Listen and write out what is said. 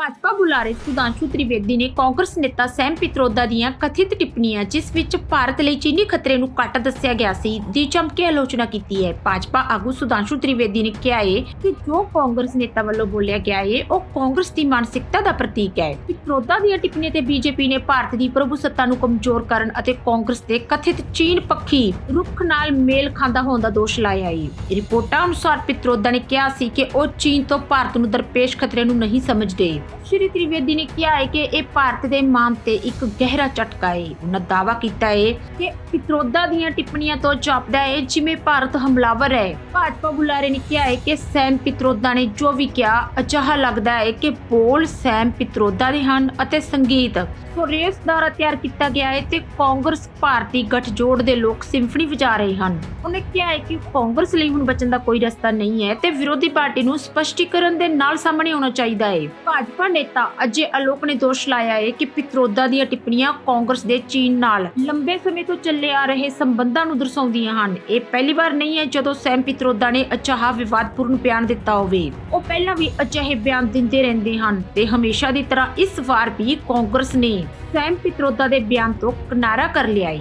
ਭਾਜਪਾ ਬੁਲਾਰੇ ਸੁਧਾਂਸ਼ੂ ਤ੍ਰਿਵੇਦੀ ਨੇ ਕਾਂਗਰਸ ਨੇਤਾ ਸੈਮ ਪਿਤਰੋਦਾ ਦੀਆਂ ਕਥਿਤ ਟਿੱਪਣੀਆਂ, ਜਿਸ ਵਿੱਚ ਭਾਰਤ ਲਈ ਚੀਨੀ ਖਤਰੇ ਨੂੰ ਘੱਟ ਦੱਸਿਆ ਗਿਆ ਸੀ, ਦੀ ਚਮਕੇ ਆਲੋਚਨਾ ਕੀਤੀ ਹੈ। ਭਾਜਪਾ ਆਗੂ ਸੁਧਾਂਸ਼ੂ ਤ੍ਰਿਵੇਦੀ ਨੇ ਕਿਹਾ ਹੈ ਕਿ ਜੋ ਕਾਂਗਰਸ ਨੇਤਾ ਵੱਲੋਂ ਬੋਲਿਆ ਗਿਆ ਹੈ ਉਹ ਕਾਂਗਰਸ ਦੀ ਮਾਨਸਿਕਤਾ ਦਾ ਪ੍ਰਤੀਕ ਹੈ। ਪਿਤਰੋਦਾ ਦੀਆਂ ਟਿੱਪਣੀਆਂ ਤੇ ਬੀਜੇਪੀ ਨੇ ਭਾਰਤ ਦੀ ਪ੍ਰਭੂਸੱਤਾ ਨੂੰ ਕਮਜ਼ੋਰ ਕਰਨ ਅਤੇ ਕਾਂਗਰਸ ਦੇ ਕਥਿਤ ਚੀਨ ਪੱਖੀ ਰੁਖ ਨਾਲ ਮੇਲ ਖਾਂਦਾ ਹੋਣ ਦਾ ਦੋਸ਼ ਲਾਇਆ ਹੈ ਰਿਪੋਰਟਾਂ ਅਨੁਸਾਰ ਪਿਤਰੋਦਾ ਨੇ ਕਿਹਾ ਸੀ ਕਿ ਉਹ ਚੀਨ ਤੋਂ ਭਾਰਤ ਨੂੰ ਦਰਪੇਸ਼ ਖਤਰੇ ਨੂੰ ਨਹੀਂ ਸਮਝਦੇ। ਸ਼੍ਰੀ ਤ੍ਰਿਵੇਦੀ ਨੇ ਕਿਹਾ ਹੈ ਕਿ ਇਹ ਭਾਰਤ ਦੇ ਮਾਨ ਤੇ ਇੱਕ ਗਹਿਰਾ ਝਟਕਾ ਹੈ। ਉਹਨਾਂ ਦਾਅਵਾ ਕੀਤਾ ਹੈ ਕਿ ਪਿਤਰੋਦਾ ਦੀਆਂ ਟਿੱਪਣੀਆਂ ਤੋਂ ਜਾਪਦਾ ਹੈ, ਜਿਵੇਂ ਭਾਰਤ ਹਮਲਾਵਰ ਹੈ। ਭਾਜਪਾ ਬੁਲਾਰੇ ਨੇ ਕਿਹਾ ਹੈ ਕਿ ਸੈਮ ਪਿਤਰੋਦਾ ਨੇ ਜੋ ਵੀ ਕਿਹਾ, ਅਜਿਹਾ ਲੱਗਦਾ ਹੈ ਕਿ ਬੋਲ ਸੈਮ ਪਿਤਰੋਦਾ ਦੇ ਹਨ ਅਤੇ ਸੰਗੀਤ। ਸੁਰੇਸ਼ ਦੁਆਰਾ ਤਿਆਰ ਕੀਤਾ ਗਿਆ ਹੈ ਤੇ ਕਾਂਗਰਸ ਭਾਰਤੀ ਗੱਠਜੋੜ ਦੇ ਲੋਕ ਸਿੰਫਣੀ ਵਜਾ ਰਹੇ ਹਨ। ਉਹਨੇ ਕਿਹਾ ਹੈ ਕਿ ਕਾਂਗਰਸ ਲਈ ਹੁਣ ਬਚਣ ਦਾ ਕੋਈ ਰਸਤਾ ਨਹੀਂ ਹੈ ਤੇ ਵਿਰੋਧੀ ਪਾਰਟੀ ਨੂੰ ਸਪਸ਼ਟੀਕਰਨ ਦੇ ਨਾਲ ਸਾਹਮਣੇ ਆਉਣਾ ਚਾਹੀਦਾ ਹੈ। ਭਾਜਪਾ ਨੇਤਾ ਅਜੇ ਅਲੋਕ ਨੇ ਦੋਸ਼ ਲਾਇਆ ਹੈ ਕਿ ਪਿਤਰੋਦਾ ਦੀਆਂ ਟਿੱਪਣੀਆਂ ਕਾਂਗਰਸ ਦੇ ਚੀਨ ਨਾਲ ਲੰਬੇ ਸਮੇਂ ਤੋਂ ਚੱਲੇ ਆ ਰਹੇ ਸੰਬੰਧਾਂ ਨੂੰ ਦਰਸਾਉਂਦੀਆਂ ਹਨ। ਇਹ ਪਹਿਲੀ ਵਾਰ ਨਹੀਂ ਹੈ ਜਦੋਂ ਸੈਮ ਪਿਤਰੋਦਾ ਨੇ ਅਜਿਹਾ ਵਿਵਾਦਪੂਰਨ ਬਿਆਨ ਦਿੱਤਾ ਹੋਵੇ। ਉਹ ਪਹਿਲਾਂ ਵੀ ਅਜਿਹੇ ਬਿਆਨ ਦਿੰਦੇ ਰਹਿੰਦੇ ਹਨ ਤੇ ਹਮੇਸ਼ਾ ਦੀ ਤਰ੍ਹਾਂ ਇਸ ਵਾਰ ਵੀ ਕਾਂਗਰਸ ਨੇ ਸੈਮ ਪਿਤਰੋਦਾ ਦੇ ਬਿਆਨ ਤੋਂ ਕਿਨਾਰਾ ਕਰ ਲਿਆ ਹੈ।